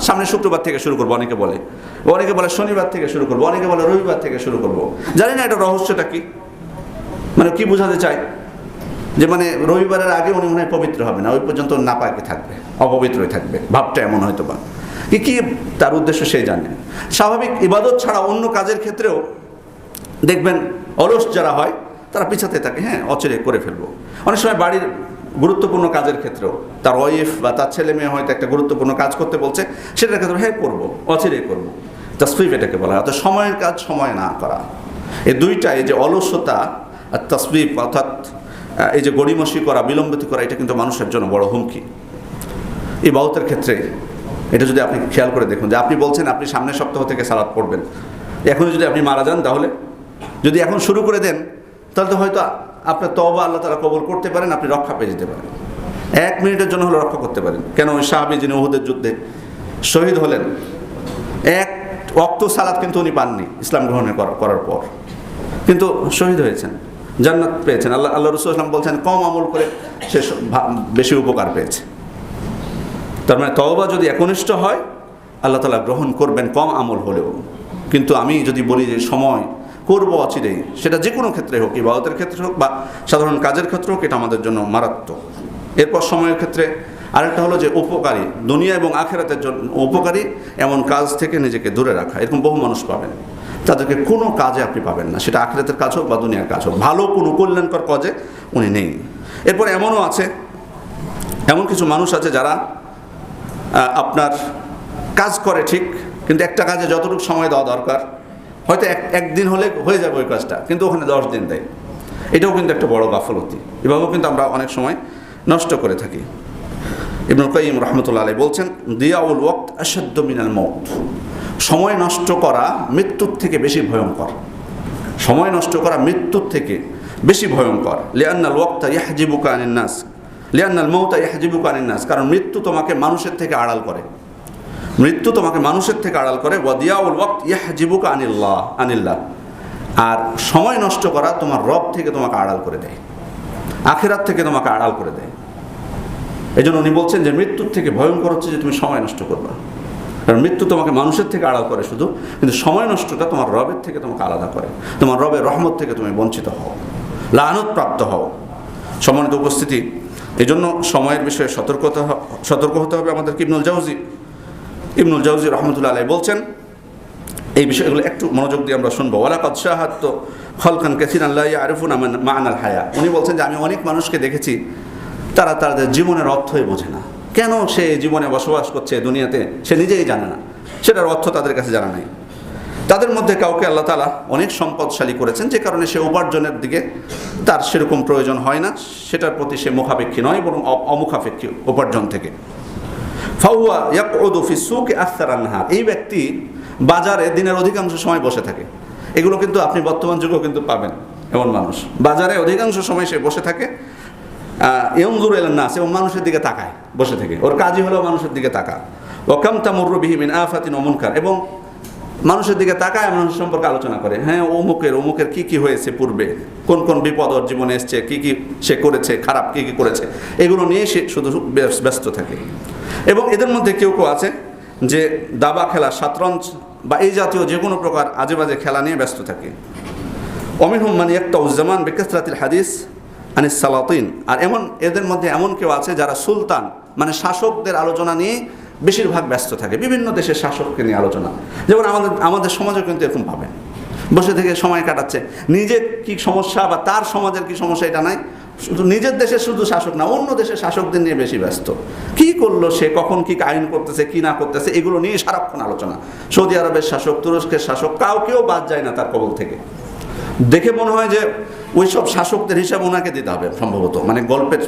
সামনে শুক্রবার থেকে শুরু করব, অনেকে বলে। অনেকে বলে শনিবার থেকে শুরু করব, অনেকে বলে রবিবার থেকে শুরু করব। জানি না এটা রহস্যটা কি। মানে কি বোঝাতে চাই? যে মানে রবিবারের আগে উনি মনে পবিত্র হবে না, ওই পর্যন্ত নাপাকে থাকবে, অপবিত্রই থাকবে, ভাবটা এমন হয়তো বা। কি কি তার উদ্দেশ্য সে জানে। স্বাভাবিক ইবাদত ছাড়া অন্য কাজের ক্ষেত্রেও দেখবেন অলস যারা হয়, তারা পিছাতে থাকে হ্যাঁ অচেরে করে ফেলব। অনেক সময় বাড়ির গুরুত্বপূর্ণ কাজের ক্ষেত্রেও। তার ওয়াইফ বা তার ছেলে মেয়ে হয়তো একটা গুরুত্বপূর্ণ কাজ করতে বলছে, সেটার ক্ষেত্রে হ্যাঁ করব অচিরে করব। তসফিফ এটাকে বলা হয়। অর্থাৎ সময়ের কাজ সময় না করা। এই দুইটা, এই যে অলসতা আর তসবিফ অর্থাৎ এই যে গড়িমসি করা, বিলম্বিত করা, এটা কিন্তু মানুষের জন্য বড় হুমকি। এই বাউতের ক্ষেত্রে, এটা যদি আপনি খেয়াল করে দেখুন, যে আপনি বলছেন, আপনি সামনের সপ্তাহ থেকে সালাদ পড়বেন। এখন যদি আপনি মারা যান, তাহলে যদি এখন শুরু করে দেন, তাহলে তো হয়তো আপনার তবা আল্লাহ তারা কবল করতে পারেন, আপনি রক্ষা পেয়ে যেতে পারেন। এক মিনিটের জন্য হলে রক্ষা করতে পারেন। কেন ওই সাহাবি যিনি ওহুদের যুদ্ধে শহীদ হলেন, এক অক্ত সালাদ কিন্তু উনি পাননি ইসলাম গ্রহণের করার পর। কিন্তু শহীদ হয়েছেন, জান্নাত পেয়েছেন। আল্লাহ আল্লাহ রসুল ইসলাম বলছেন, কম আমল করে সে বেশি উপকার পেয়েছে। তার মানে তওবা যদি একনিষ্ঠ হয়, আল্লাহ তালা গ্রহণ করবেন কম আমল হলেও। কিন্তু আমি যদি বলি যে সময় করব অচিরেই। সেটা যে কোনো ক্ষেত্রে হোক, ইবাদতের ক্ষেত্রে হোক বা সাধারণ কাজের ক্ষেত্রে হোক, এটা আমাদের জন্য মারাত্মক। এরপর সময়ের ক্ষেত্রে আরেকটা হলো যে উপকারী, দুনিয়া এবং আখেরাতের জন্য উপকারী এমন কাজ থেকে নিজেকে দূরে রাখা। এরকম বহু মানুষ পাবেন। তাদেরকে কোনো কাজে আপনি পাবেন না। সেটা আখেরাতের কাজ হোক বা দুনিয়ার কাজ হোক। ভালো কোনো কল্যাণকর কাজে উনি নেই। এরপর এমনও আছে, এমন কিছু মানুষ আছে যারা আপনার কাজ করে ঠিক, কিন্তু একটা কাজে যতটুকু সময় দেওয়া দরকার হয়তো এক, একদিন হলে হয়ে যাবে ওই কাজটা, কিন্তু ওখানে দশ দিন দেয়। এটাও কিন্তু একটা বড় গাফলতি এভাবেও কিন্তু আমরা অনেক সময় নষ্ট করে থাকি। ইবনুল কাইম রহমতুল্লাহ আলাই বলছেন, দিয়াউল ওয়াক্ত আসাদ্দ মিনাল মৌত সময় নষ্ট করা মৃত্যুর থেকে বেশি ভয়ঙ্কর। সময় নষ্ট করা মৃত্যুর থেকে বেশি ভয়ঙ্কর। লিয়ান্নাল ওয়াক্তা ইয়াহজিবুকা আনিন নাস। লিয়ান্নাল মৌতা ইয়াহজিবুকা আনিন নাস, কারণ মৃত্যু তোমাকে মানুষের থেকে আড়াল করে। মৃত্যু তোমাকে মানুষের থেকে আড়াল করে, ওয়াদিয়াউল ওয়াক্ত ইয়াহজিবুকা আনিল্লাহ আনিল্লাহ। আর সময় নষ্ট করা তোমার রব থেকে তোমাকে আড়াল করে দেয়। আখেরাত থেকে তোমাকে আড়াল করে দেয়। এই জন্য উনি বলছেন যে মৃত্যুর থেকে ভয়ঙ্কর হচ্ছে যে তুমি সময় নষ্ট করবা। কারণ মৃত্যু তোমাকে মানুষের থেকে আড়াল করে শুধু, কিন্তু সময় নষ্টটা তোমার রবের থেকে তোমাকে আলাদা করে। তোমার রবের রহমত থেকে তুমি বঞ্চিত হও, লানত প্রাপ্ত হও। সম্মানিত উপস্থিতি এই জন্য সময়ের বিষয়ে সতর্কতা সতর্ক হতে হবে আমাদের ইবনুল জাউজি ইবনুল জাউজি রহমতুল্লাহ আলাই বলছেন, এই বিষয়গুলো একটু মনোযোগ দিয়ে আমরা শুনব। ওলা কৎসাহাত তো খলকান কেসিন আল্লাহ আরিফুন মানাল হায়া। উনি বলছেন যে আমি অনেক মানুষকে দেখেছি, তারা তাদের জীবনের অর্থই বোঝে না। কেন সে জীবনে বসবাস করছে দুনিয়াতে, সে নিজেই জানে না। সেটার অর্থ তাদের কাছে জানা নেই। তাদের মধ্যে কাউকে আল্লাহ তালা অনেক সম্পদশালী করেছেন, যে কারণে সে উপার্জনের দিকে তার সেরকম প্রয়োজন হয় না। সেটার প্রতি সে মুখাপেক্ষী নয়, বরং অমুখাপেক্ষী উপার্জন থেকে। ফাউয়া ইয়াকউদু ফি সুকি আখতার আনহার। এই ব্যক্তি বাজারে দিনের অধিকাংশ সময় বসে থাকে। এগুলো কিন্তু আপনি বর্তমান যুগেও কিন্তু পাবেন এমন মানুষ। বাজারে অধিকাংশ সময় সে বসে থাকে। ইয়ংজুর এলেন নাস, এবং মানুষের দিকে তাকায়, বসে থেকে। ওর কাজই হলো মানুষের দিকে তাকা। ওকাম তামুর বিহিমিন আফাতিন অমুনকার এবং মানুষের দিকে তাকায় মানুষের সম্পর্কে আলোচনা করে। হ্যাঁ অমুকের অমুকের কি কি হয়েছে পূর্বে? কোন কোন বিপদ ওর জীবনে এসছে? কি কি সে করেছে? খারাপ কি কি করেছে? এগুলো নিয়ে সে শুধু ব্যস- ব্যস্ত থাকে। এবং এদের মধ্যে কেউ কেউ আছে যে দাবা খেলা সাতরঞ্জ বা এই জাতীয় যে কোনো প্রকার আজে বাজে খেলা নিয়ে ব্যস্ত থাকে। অমিনহুম মানে একটা উজ্জামান বিকাসরাতিল হাদিস আনিস সালাতিন। আর এমন এদের মধ্যে এমন কেউ আছে যারা সুলতান মানে শাসকদের আলোচনা নিয়ে বেশিরভাগ ব্যস্ত থাকে। বিভিন্ন দেশের শাসককে নিয়ে আলোচনা। যেমন আমাদের আমাদের সমাজও কিন্তু এরকম পাবেন বসে থেকে সময় কাটাচ্ছে। নিজের কি সমস্যা বা তার সমাজের কি সমস্যা এটা নাই। শুধু নিজের দেশের শুধু শাসক না, অন্য দেশের শাসকদের নিয়ে বেশি ব্যস্ত। কি করল সে, কখন কি আইন করতেছে, কি না করতেছে, এগুলো নিয়ে সারাক্ষণ আলোচনা। সৌদি আরবের শাসক, তুরস্কের শাসক, কাউকেও বাদ যায় না তার কবল থেকে। দেখে মনে হয় যে ওই সব শাসকদের হিসাব ওনাকে দিতে হবে সম্ভবত। মানে গল্পের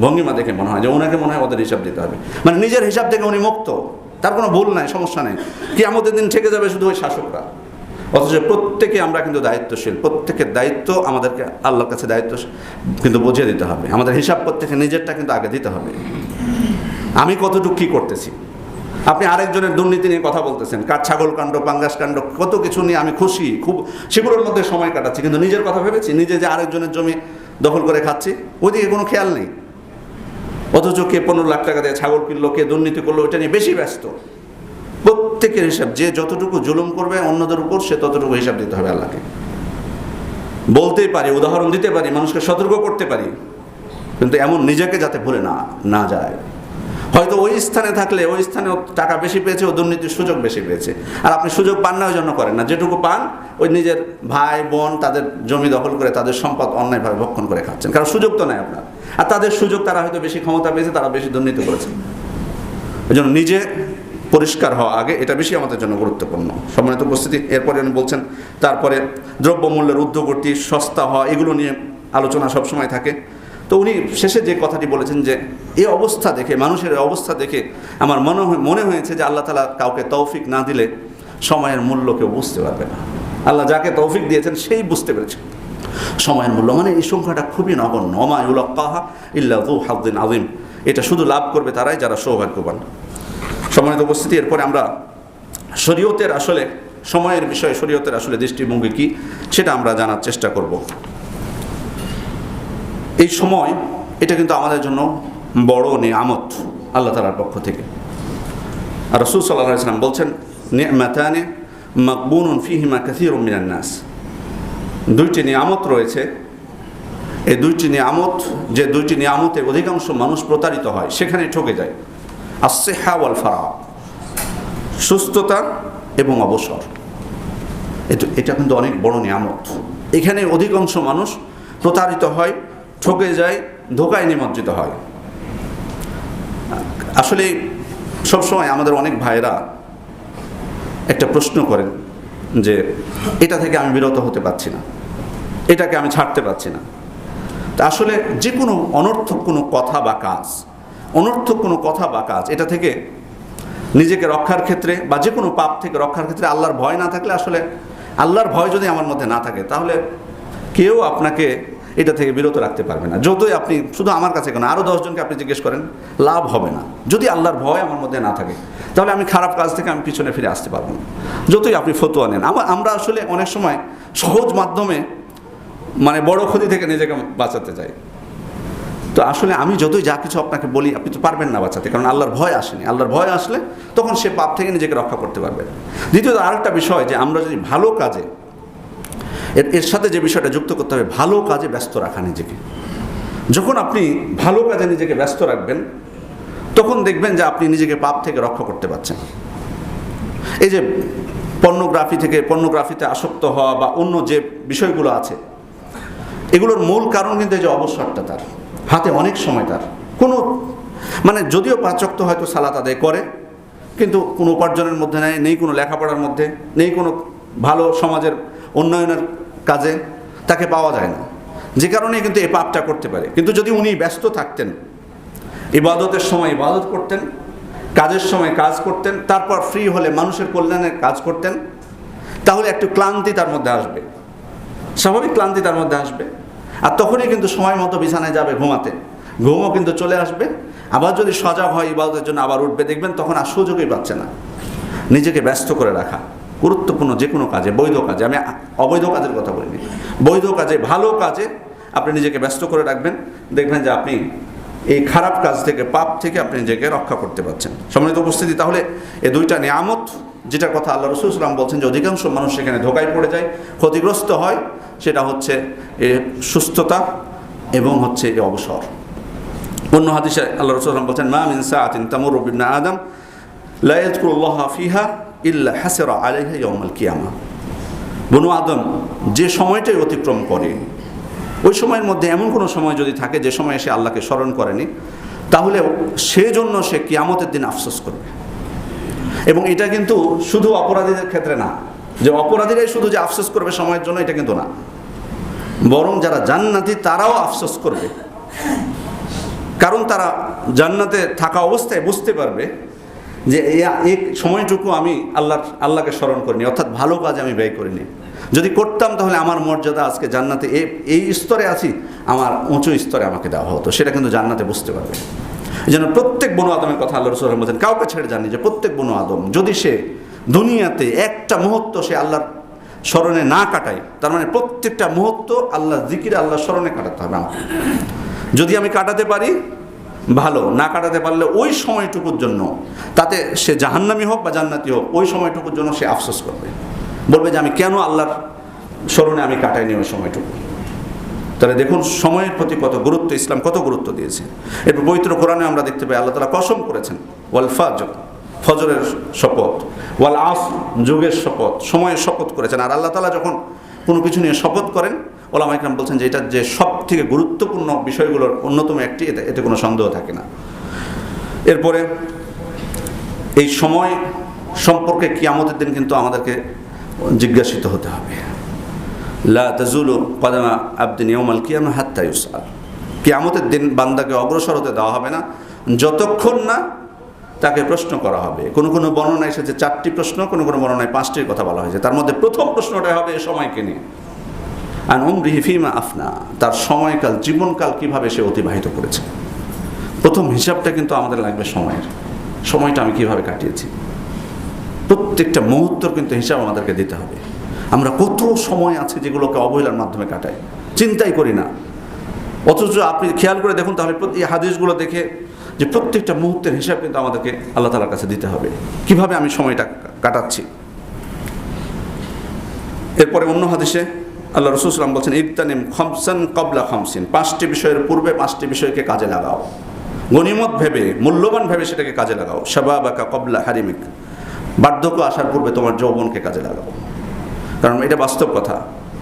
ভঙ্গিমা দেখে মনে হয় যে ওনাকে মনে হয় ওদের হিসাব দিতে হবে। মানে নিজের হিসাব থেকে উনি মুক্ত। তার কোনো ভুল নাই, সমস্যা নেই। কি আমাদের দিন থেকে যাবে শুধু ওই শাসকরা। অথচ প্রত্যেকে আমরা কিন্তু দায়িত্বশীল, প্রত্যেকের দায়িত্ব আমাদেরকে আল্লাহর কাছে দায়িত্ব কিন্তু বুঝিয়ে দিতে হবে। আমাদের হিসাব প্রত্যেকে নিজেরটা কিন্তু আগে দিতে হবে। আমি কতটুকু কী করতেছি? আপনি আরেকজনের দুর্নীতি নিয়ে কথা বলতেছেন কাঠ ছাগল কাণ্ড, পাঙ্গাস কাণ্ড, কত কিছু নিয়ে আমি খুশি, খুব সেগুলোর মধ্যে সময় কাটাচ্ছি, কিন্তু নিজের কথা ভেবেছি, নিজে যে আরেকজনের জমি দখল করে খাচ্ছি, ওইদিকে কোনো খেয়াল নেই। অথচ কে পনেরো লাখ টাকা দিয়ে ছাগল কিনলো, কে দুর্নীতি করল, ওইটা নিয়ে বেশি ব্যস্ত। প্রত্যেকের হিসাব, যে যতটুকু জুলুম করবে অন্যদের উপর, সে ততটুকু হিসাব দিতে হবে আল্লাহকে। বলতেই পারি, উদাহরণ দিতে পারি, মানুষকে সতর্ক করতে পারি, কিন্তু এমন নিজেকে যাতে ভুলে না না যায়। হয়তো ওই স্থানে থাকলে, ওই স্থানে টাকা বেশি পেয়েছে, ও দুর্নীতির সুযোগ বেশি পেয়েছে, আর আপনি সুযোগ পান না, ওই জন্য করেন না। যেটুকু পান, ওই নিজের ভাই, বোন, তাদের জমি দখল করে, তাদের সম্পদ অন্যায়ভাবে ভক্ষণ করে খাচ্ছেন। কারণ সুযোগ তো নেই আপনার। আর তাদের সুযোগ তারা হয়তো বেশি ক্ষমতা পেয়েছে, তারা বেশি দুর্নীতি করেছে। ওই জন্য নিজে পরিষ্কার হওয়া আগে এটা বেশি আমাদের জন্য গুরুত্বপূর্ণ। সম্মানিত উপস্থিতি, এরপরে উনি বলছেন, তারপরে দ্রব্যমূল্যের ঊর্ধ্বগতি সস্তা হওয়া, এগুলো নিয়ে আলোচনা সবসময় থাকে। তো উনি শেষে যে কথাটি বলেছেন যে, এই অবস্থা দেখে, মানুষের অবস্থা দেখে আমার মনে হয়, মনে হয়েছে যে আল্লাহ তালা কাউকে তৌফিক না দিলে সময়ের মূল্য কেউ বুঝতে পারবে না। আল্লাহ যাকে তৌফিক দিয়েছেন, সেই বুঝতে পেরেছে। সময়ের মূল্য মানে এই সংখ্যাটা খুবই নগণ্য। অমায়ুল্লাহ ইল্লা দু হাদ্দিন আদিম এটা শুধু লাভ করবে তারাই যারা সৌভাগ্যবান। সম্মানিত উপস্থিতি, এরপরে আমরা শরীয়তের আসলে সময়ের বিষয়ে, শরীয়তের আসলে দৃষ্টিভঙ্গি কি সেটা আমরা জানার চেষ্টা করব। এই সময় এটা কিন্তু আমাদের জন্য বড় নিয়ামত আল্লাহ তালার পক্ষ থেকে। আর রসুল সাল্লাহ ইসলাম বলছেন, নিয়ামাতানে মকবুন ফিহিমা কাসির নাস। দুইটি নিয়ামত রয়েছে। এই দুইটি নিয়ামত, যে দুইটি নিয়ামতে অধিকাংশ মানুষ প্রতারিত হয় সেখানে ঠকে যায়। আসেহা ওয়াল ফারা সুস্থতা এবং অবসর। এটা কিন্তু অনেক বড় নিয়ামত। এখানে অধিকাংশ মানুষ প্রতারিত হয়, ঠকে যায়, ধোকায় নিমজ্জিত হয়। আসলে সবসময় আমাদের অনেক ভাইরা একটা প্রশ্ন করেন যে, এটা থেকে আমি বিরত হতে পারছি না। এটাকে আমি ছাড়তে পারছি না। তা আসলে যে কোনো অনর্থক কোনো কথা বা কাজ অনর্থক কোনো কথা বা কাজ। এটা থেকে নিজেকে রক্ষার ক্ষেত্রে বা যে কোনো পাপ থেকে রক্ষার ক্ষেত্রে আল্লাহর ভয় না থাকলে আসলে আল্লাহর ভয় যদি আমার মধ্যে না থাকে, তাহলে কেউ আপনাকে এটা থেকে বিরত রাখতে পারবে না। যতই আপনি, শুধু আমার কাছে কেন আরও দশজনকে আপনি জিজ্ঞেস করেন, লাভ হবে না। যদি আল্লাহর ভয় আমার মধ্যে না থাকে, তাহলে আমি খারাপ কাজ থেকে আমি পিছনে ফিরে আসতে পারব না। যতই আপনি ফতুয়া নেন আমার আসলে অনেক সময় সহজ মাধ্যমে মানে বড় ক্ষতি থেকে নিজেকে বাঁচাতে চাই। তো আসলে আমি যতই যা কিছু আপনাকে বলি, আপনি তো পারবেন না বাঁচাতে, কারণ আল্লাহর ভয় আসেনি। আল্লাহর ভয় আসলে তখন সে পাপ থেকে নিজেকে রক্ষা করতে পারবে। দ্বিতীয়ত আরেকটা বিষয় যে আমরা যদি ভালো কাজে, এর এর সাথে যে বিষয়টা যুক্ত করতে হবে, ভালো কাজে ব্যস্ত রাখা নিজেকে। যখন আপনি ভালো কাজে নিজেকে ব্যস্ত রাখবেন, তখন দেখবেন যে আপনি নিজেকে পাপ থেকে রক্ষা করতে পারছেন। এই যে পর্নোগ্রাফি থেকে, পর্নোগ্রাফিতে আসক্ত হওয়া বা অন্য যে বিষয়গুলো আছে, এগুলোর মূল কারণ কিন্তু এই যে অবসরটা তার। হাতে অনেক সময় তার। কোনো মানে যদিও পাচক তো হয়তো সালাত আদায় করে, কিন্তু কোনো উপার্জনের মধ্যে নেই নেই কোনো লেখাপড়ার মধ্যে, নেই কোনো ভালো সমাজের উন্নয়নের কাজে তাকে পাওয়া যায় না। যে কারণে কিন্তু এই পাপটা করতে পারে। কিন্তু যদি উনি ব্যস্ত থাকতেন, ইবাদতের সময় ইবাদত করতেন, কাজের সময় কাজ করতেন, তারপর ফ্রি হলে মানুষের কল্যাণে কাজ করতেন, তাহলে একটু ক্লান্তি তার মধ্যে আসবে। স্বাভাবিক ক্লান্তি তার মধ্যে আসবে। আর তখনই কিন্তু সময় মতো বিছানায় যাবে ঘুমাতে। ঘুমও কিন্তু চলে আসবে। আবার যদি সজাগ হয় ইবাদতের জন্য আবার উঠবে, দেখবেন তখন আর সুযোগই পাচ্ছে না। নিজেকে ব্যস্ত করে রাখা, গুরুত্বপূর্ণ যে কোনো কাজে, বৈধ কাজে, আমি অবৈধ কাজের কথা বলিনি। বৈধ কাজে, ভালো কাজে আপনি নিজেকে ব্যস্ত করে রাখবেন। দেখবেন যে আপনি এই খারাপ কাজ থেকে, পাপ থেকে আপনি নিজেকে রক্ষা করতে পারছেন। সম্মানিত উপস্থিতি, তাহলে এই দুইটা নিয়ামত যেটার কথা আল্লাহ রসুলাম বলছেন যে অধিকাংশ মানুষ সেখানে ধোকায় পড়ে যায়, ক্ষতিগ্রস্ত হয়, সেটা হচ্ছে এ সুস্থতা এবং হচ্ছে এ অবসর। অন্য হাদিসে আল্লাহ রসুলাম বলছেন, মা মিন সাআতিন তামুরু বিবনা আদম, লা ইয়াজকুরুল্লাহ ফিহা ইল্লা হাসিরা আলাইহা ইয়াউমাল কিয়ামা। বনু আদম, যে সময়টাই অতিক্রম করে, ওই সময়ের মধ্যে এমন কোনো সময় যদি থাকে যে সময় সে আল্লাহকে স্মরণ করেনি, তাহলে সেজন্য সে কিয়ামতের দিন আফসোস করবে। এবং এটা কিন্তু শুধু অপরাধীদের ক্ষেত্রে না, যে অপরাধীরাই শুধু যে আফসোস করবে সময়ের জন্য এটা কিন্তু না। বরং যারা জান্নাতি তারাও আফসোস করবে। কারণ তারা জান্নাতে থাকা অবস্থায় বুঝতে পারবে যে এই- সময়টুকু আমি আল্লাহ আল্লাহকে স্মরণ করিনি, অর্থাৎ ভালো কাজ আমি ব্যয় করিনি। যদি করতাম তাহলে আমার মর্যাদা আজকে জান্নাতে এই স্তরে আছি, আমার উঁচু স্তরে আমাকে দেওয়া হতো, সেটা কিন্তু জান্নাতে বুঝতে পারবে। জন্য প্রত্যেক বনু আদমের কথা আল্লাহ রসুল বলছেন, কাউকে ছেড়ে জানি যে প্রত্যেক বনু আদম। যদি সে দুনিয়াতে একটা মুহূর্ত সে আল্লাহর স্মরণে না কাটায়, তার মানে প্রত্যেকটা মুহূর্ত আল্লাহ জিকির আল্লাহ স্মরণে কাটাতে হবে আমাকে যদি আমি কাটাতে পারি, ভালো। না কাটাতে পারলে ওই সময়টুকুর জন্য, তাতে সে জাহান্নামি হোক বা জান্নাতি হোক, ওই সময়টুকুর জন্য সে আফসোস করবে। বলবে যে আমি কেন আল্লাহর স্মরণে আমি কাটাইনি ওই সময়টুকু? তাহলে দেখুন, সময়ের প্রতি কত গুরুত্ব, ইসলাম কত গুরুত্ব দিয়েছে। এরপর পবিত্র কোরআনে আমরা দেখতে পাই, আল্লাহ তালা কসম করেছেন, ওয়াল ফাজর, ফজরের শপথ, ওয়াল আফ যুগের শপথ, সময়ের শপথ করেছেন। আর আল্লাহ তালা যখন কোনো কিছু নিয়ে শপথ করেন, ওলামা ইকরাম বলছেন যে এটা যে সব থেকে গুরুত্বপূর্ণ বিষয়গুলোর অন্যতম একটি, এতে এতে কোনো সন্দেহ থাকে না। এরপরে, এই সময় সম্পর্কে কিয়ামতের দিন কিন্তু আমাদেরকে জিজ্ঞাসিত হতে হবে। লা তাজুলু কদামা আবদিন ইয়মাল কিয়ামা হাত্তা ইউসাল কিয়ামতের দিন বান্দাকে অগ্রসর হতে দেওয়া হবে না। যতক্ষণ না তাকে প্রশ্ন করা হবে। কোনো কোনো বর্ণনা এসেছে চারটি প্রশ্ন, কোনো কোনো বর্ণনায় পাঁচটির কথা বলা হয়েছে। তার মধ্যে প্রথম প্রশ্নটা হবে এ সময়কে নিয়ে। আর উমরিহি ফিমা আফনা, তার সময়কাল, জীবনকাল কীভাবে সে অতিবাহিত করেছে। প্রথম হিসাবটা কিন্তু আমাদের লাগবে সময়ের। সময়টা আমি কীভাবে কাটিয়েছি। প্রত্যেকটা মুহূর্তর কিন্তু হিসাব আমাদেরকে দিতে হবে। আমরা কত সময় আছে যেগুলোকে অবহেলার মাধ্যমে কাটাই? চিন্তাই করি না। অথচ আপনি খেয়াল করে দেখুন তাহলে এই হাদিসগুলো দেখে যে প্রত্যেকটা মুহূর্তের হিসাব কিন্তু আমাদেরকে আল্লাহ তালার কাছে দিতে হবে। কীভাবে আমি সময়টা কাটাচ্ছি? এরপরে অন্য হাদিসে আল্লাহ রসুলাম বলছেন, ইবতানিম খমসান কবলা খমসিন। পাঁচটি বিষয়ের পূর্বে পাঁচটি বিষয়কে কাজে লাগাও। গণিমত ভেবে, মূল্যবান ভেবে সেটাকে কাজে লাগাও। শাবাবাকা কবলা হারিমিক। বার্ধক্য আসার পূর্বে তোমার যৌবনকে কাজে লাগাও। কারণ এটা বাস্তব কথা।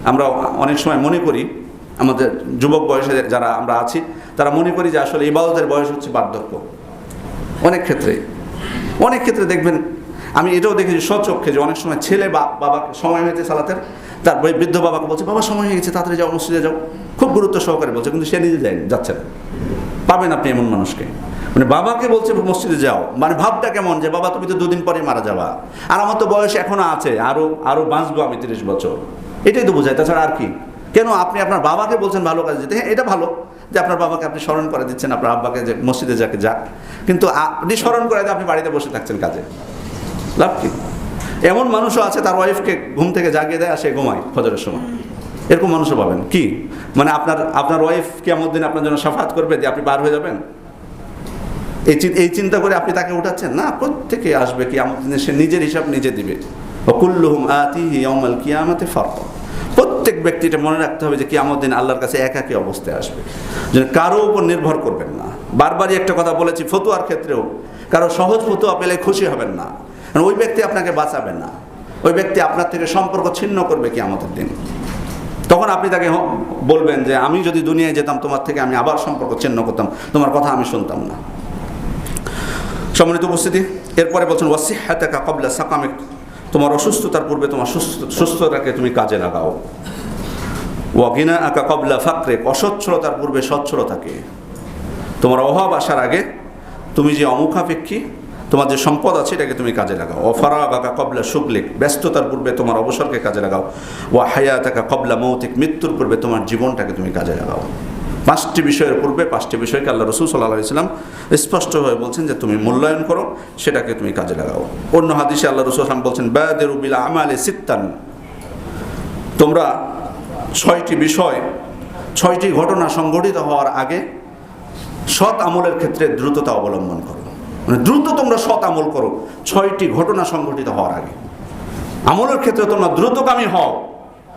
আমরা অনেক সময় মনে করি, আমাদের যুবক বয়সে যারা আমরা আছি, তারা মনে করি যে আসলে ইবাদতের বয়স হচ্ছে বার্ধক্য। অনেক ক্ষেত্রে অনেক ক্ষেত্রে দেখবেন, আমি এটাও দেখেছি স্বচক্ষে যে অনেক সময় ছেলে বা বাবাকে সময় হয়েছে সালাতের, তার বৃদ্ধ বাবাকে বলছে, বাবা, সময় হয়ে গেছে, তাড়াতাড়ি যাও, মসজিদে যাও। খুব গুরুত্ব সহকারে বলছে, কিন্তু সে নিজে যায়নি যাচ্ছে না। পাবেন আপনি এমন মানুষকে। মানে বাবাকে বলছে মসজিদে যাও। মানে ভাবটা কেমন যে, বাবা, তুমি তো দুদিন পরে মারা যাবা। আর আমার তো বয়স এখনও আছে, আরও আরও বাঁচবো আমি তিরিশ বছর। এটাই তো বোঝায়, তাছাড়া আর কি? কেন আপনি আপনার বাবাকে বলছেন ভালো কাজে যেতে? হ্যাঁ এটা ভালো যে আপনার বাবাকে আপনি স্মরণ করে দিচ্ছেন, আপনার আব্বাকে যে মসজিদে যাকে যাক। কিন্তু আপনি স্মরণ করে আপনি বাড়িতে বসে থাকছেন কাজে। লাভ কি? এমন মানুষও আছে, তার ওয়াইফকে ঘুম থেকে জাগিয়ে দেয় আর সে ঘুমায় ফজরের সময়। এরকম মানুষও পাবেন। কি? মানে আপনার আপনার ওয়াইফ কেমন দিন আপনার জন্য সাফাত করবে যে আপনি বার হয়ে যাবেন? এই এই চিন্তা করে আপনি তাকে উঠাচ্ছেন? না, প্রত্যেকে আসবে কি আমার দিনে, সে নিজের হিসাব নিজে দিবে। অকুল্লুহুম আতিহি ইয়াউমাল কিয়ামাতে ফারক প্রত্যেক ব্যক্তিটা মনে রাখতে হবে যে কিয়ামত দিন আল্লাহর কাছে একাকী অবস্থায় আসবে। যেন কারও উপর নির্ভর করবেন না। বারবারই একটা কথা বলেছি, ফতুয়ার ক্ষেত্রেও। কারও সহজ ফতুয়া পেলে খুশি হবেন না। কারণ ওই ব্যক্তি আপনাকে বাঁচাবেন না। ওই ব্যক্তি আপনার থেকে সম্পর্ক ছিন্ন করবে কিয়ামতের দিন। তখন আপনি তাকে বলবেন যে, আমি যদি দুনিয়ায় যেতাম, তোমার থেকে আমি আবার সম্পর্ক ছিন্ন করতাম। তোমার কথা আমি শুনতাম না। সম্মানিত উপস্থিতি, এরপরে বলছেন, ওয়াসিহাতাকা কবলা সাকামিক তোমার অসুস্থতার পূর্বে তোমার সুস্থ, সুস্থতাকে তুমি কাজে লাগাও। ওয়াগিনা আকা কবলা ফাকরে অসচ্ছলতার পূর্বে সচ্ছলতাকে। তোমার অভাব আসার আগে তুমি যে অমুখাপেক্ষী, তোমার যে সম্পদ আছে এটাকে তুমি কাজে লাগাও। অফারা আকা কবলা শুকলিক ব্যস্ততার পূর্বে তোমার অবসরকে কাজে লাগাও। ওয়া হায়াতাকা কবলা মৌতিক মৃত্যুর পূর্বে তোমার জীবনটাকে তুমি কাজে লাগাও। পাঁচটি বিষয়ের পূর্বে পাঁচটি বিষয়কে আল্লাহ রসুল সাল্লাহ ইসলাম স্পষ্টভাবে বলছেন যে তুমি মূল্যায়ন করো, সেটাকে তুমি কাজে লাগাও। অন্য হাদিসে আল্লাহ রসুল আসলাম বলছেন ব্যদের উবিলা আমালে সিত্তান। তোমরা ছয়টি বিষয়, ছয়টি ঘটনা সংঘটিত হওয়ার আগে সৎ আমলের ক্ষেত্রে দ্রুততা অবলম্বন করো। মানে দ্রুত তোমরা সৎ আমল করো, ছয়টি ঘটনা সংঘটিত হওয়ার আগে। আমলের ক্ষেত্রে তোমরা দ্রুতগামী হও।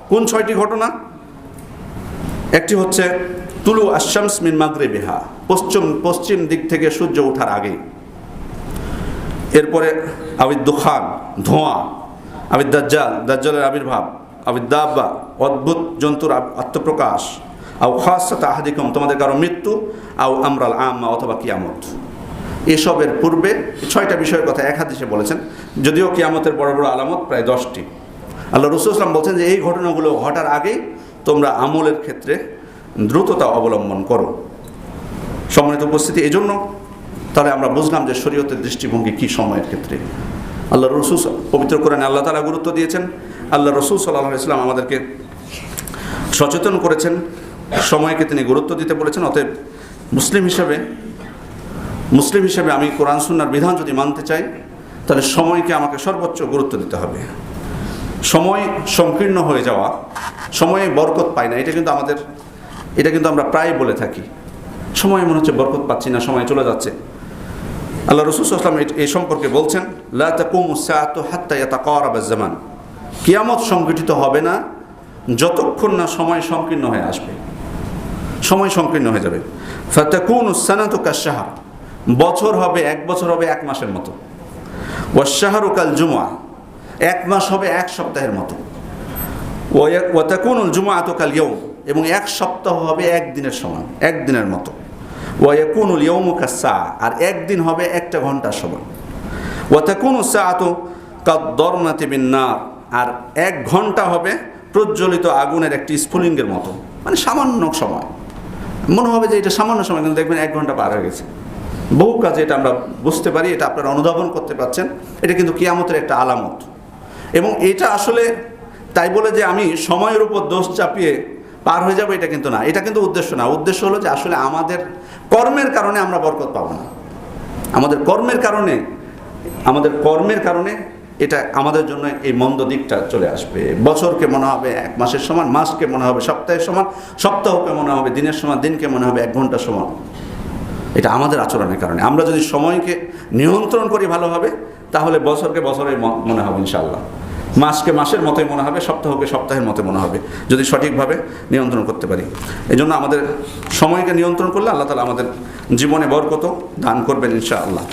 কোন ছয়টি ঘটনা? একটি হচ্ছে তুলু আশামস মিন মাগরে বেহা পশ্চিম পশ্চিম দিক থেকে সূর্য ওঠার আগে। এরপরে আবিদ দুখান, ধোঁয়া, আবিদ দাজ্জাল, দাজ্জালের আবির্ভাব, আবিদ দাব্বা, অদ্ভুত জন্তুর আত্মপ্রকাশ। আও খাসাত আহাদিকম, তোমাদের কারও মৃত্যু, আও আমরাল আম্মা অথবা কিয়ামত। এসবের পূর্বে ছয়টা বিষয়ের কথা এক হাদিসে বলেছেন, যদিও কিয়ামতের বড় বড় আলামত প্রায় দশটি। আল্লাহ রসুল ইসলাম বলছেন যে এই ঘটনাগুলো ঘটার আগেই তোমরা আমলের ক্ষেত্রে দ্রুততা অবলম্বন করো। সম্মানিত উপস্থিতি এই জন্য তাহলে আমরা বুঝলাম যে শরীয়তের দৃষ্টিভঙ্গি কী সময়ের ক্ষেত্রে। আল্লাহ রসুল পবিত্র কোরআনে আল্লাহ তালা গুরুত্ব দিয়েছেন। আল্লাহ রসুল সাল্লাহ ইসলাম আমাদেরকে সচেতন করেছেন, সময়কে তিনি গুরুত্ব দিতে বলেছেন। অতএব মুসলিম হিসাবে, মুসলিম হিসেবে আমি কোরআন সুন্নার বিধান যদি মানতে চাই, তাহলে সময়কে আমাকে সর্বোচ্চ গুরুত্ব দিতে হবে। সময় সংকীর্ণ হয়ে যাওয়া, সময়ে বরকত পায় না, এটা কিন্তু আমাদের এটা কিন্তু আমরা প্রায় বলে থাকি। সময় মনে হচ্ছে বরকত পাচ্ছি না, সময় চলে যাচ্ছে। আল্লাহ রসুল আসলাম এই সম্পর্কে বলছেন জামান কিয়ামত সংগঠিত হবে না যতক্ষণ না সময় সংকীর্ণ হয়ে আসবে। সময় সংকীর্ণ হয়ে যাবে। ফাতাকুনু সানাতু কাশাহার বছর হবে, এক বছর হবে, এক মাসের মতো। ওয়াশাহারু কাল জুমা এক মাস হবে, এক সপ্তাহের মতো। ওয়াতাকুনুল জুমাআতু কাল ইয়ৌম এবং এক সপ্তাহ হবে একদিনের সমান, একদিনের মতো। ওয়াকুনুল ইয়ৌমু কাসা আর একদিন হবে একটা ঘণ্টার সমান। ওয়াতাকুনু সাআতু কাদ্দরনাতি বিন্নার আর এক ঘণ্টা হবে প্রজ্বলিত আগুনের একটি স্ফুলিঙ্গের মতো মানে সামান্য সময়। মনে হবে যে এটা সামান্য সময়, কিন্তু দেখবেন এক ঘণ্টা পার হয়ে গেছে। বহু কাজে এটা আমরা বুঝতে পারি, এটা আপনারা অনুধাবন করতে পারছেন, এটা কিন্তু কিয়ামতের একটা আলামত। এবং এটা আসলে তাই বলে যে আমি সময়ের উপর দোষ চাপিয়ে পার হয়ে যাব, এটা কিন্তু না। এটা কিন্তু উদ্দেশ্য না। উদ্দেশ্য হলো যে আসলে আমাদের কর্মের কারণে আমরা বরকত পাবো না। আমাদের কর্মের কারণে, আমাদের কর্মের কারণে এটা আমাদের জন্য এই মন্দ দিকটা চলে আসবে। বছরকে মনে হবে এক, মাসের সমান, মাসকে মনে হবে সপ্তাহের সমান, সপ্তাহকে মনে হবে দিনের সমান, দিনকে মনে হবে এক ঘণ্টার সমান। এটা আমাদের আচরণের কারণে। আমরা যদি সময়কে নিয়ন্ত্রণ করি ভালোভাবে, তাহলে বছরকে বছরের ম- মনে হবে ইনশাল্লাহ মাসকে মাসের মতোই মনে হবে, সপ্তাহকে সপ্তাহের মতে মনে হবে, যদি সঠিকভাবে নিয়ন্ত্রণ করতে পারি। এই জন্য আমাদের সময়কে নিয়ন্ত্রণ করলে আল্লাহ তালা আমাদের জীবনে বরকত দান করবেন ইনশা আল্লাহ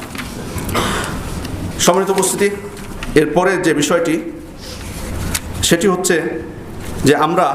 সম্মিলিত উপস্থিতি এরপরের যে বিষয়টি, সেটি হচ্ছে যে আমরা